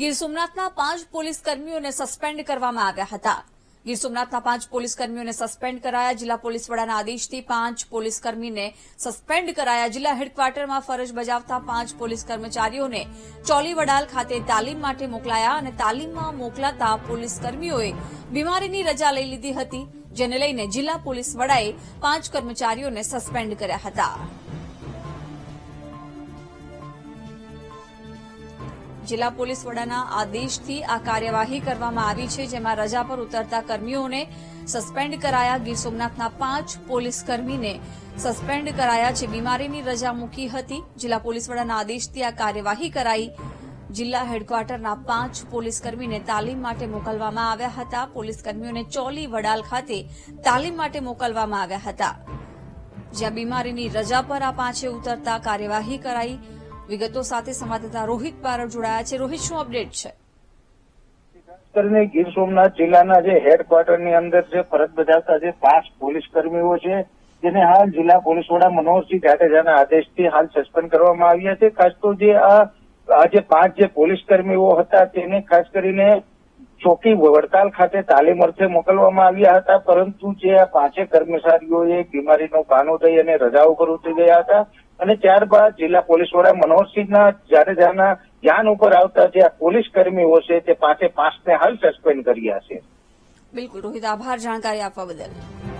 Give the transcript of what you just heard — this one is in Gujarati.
ગીર સોમનાથના પાંચ પોલીસ કર્મીઓને સસ્પેન્ડ કરવામાં આવ્યા હતા. ગીર સોમનાથના પાંચ પોલીસ કર્મીઓને સસ્પેન્ડ કરાયા. જિલ્લા પોલીસ વડાના આદેશથી પાંચ પોલીસ કર્મીને સસ્પેન્ડ કરાયા. જિલ્લા હેડક્વાર્ટરમાં ફરજ બજાવતા પાંચ પોલીસ કર્મચારીઓને ચોલી વડાલ ખાતે તાલીમ માટે મોકલાયા અને તાલીમમાં મોકલાતા પોલીસ કર્મીઓએ બીમારીની રજા લઈ લીધી હતી, જેને લઈને જિલ્લા પોલીસ વડાએ પાંચ કર્મચારીઓને સસ્પેન્ડ કર્યા હતા. જિલ્લા પોલીસ વડાના આદેશથી આ કાર્યવાહી કરવામાં આવી છે, જેમાં રજા પર ઉતરતા કર્મીઓને સસ્પેન્ડ કરાયા. ગીર સોમનાથના પાંચ પોલીસ કર્મીને સસ્પેન્ડ કરાયા છે. બીમારીની રજા મૂકી હતી. જિલ્લા પોલીસ વડાના આદેશથી આ કાર્યવાહી કરાઈ. જિલ્લા હેડક્વાર્ટરના પાંચ પોલીસ કર્મીને તાલીમ માટે મોકલવામાં આવ્યા હતા. પોલીસ કર્મીઓને ચોલી વડાલ ખાતે તાલીમ માટે મોકલવામાં આવ્યા હતા. જ્યાં બીમારીની રજા પર આ પાંચે ઉતરતા કાર્યવાહી કરાઈ. વિગતો સાથે સંવાદદાતા રોહિત બારડ જોડાયા છે. રોહિત, શું અપડેટ છે? ગીર સોમનાથ જિલ્લાના જે હેડક્વાર્ટરની અંદર જે ફરજ બજાવતા જે પાંચ પોલીસ કર્મીઓ છે, જેને હાલ જિલ્લા પોલીસ વડા મનોહરસિંહ જાડેજાના આદેશથી હાલ સસ્પેન્ડ કરવામાં આવ્યા છે. ખાસ તો જે આ જે પાંચ જે પોલીસ કર્મીઓ હતા, તેને ખાસ કરીને ચોકી વડતાલ ખાતે તાલીમ અર્થે મોકલવામાં આવ્યા હતા, પરંતુ જે આ પાંચે કર્મચારીઓએ બીમારીનો બહાનો દઈ અને રજા ઉપર ઉતરી ગયા હતા અને ત્યારબાદ જિલ્લા પોલીસ વડા મનોહરસિંહના જાડેજાના ધ્યાન ઉપર આવતા જે આ પોલીસ કર્મીઓ છે, તે પાંચે પાંચને હાલ સસ્પેન્ડ કર્યા છે. બિલકુલ, રોહિત, આભાર, જાણકારી આપવા બદલ.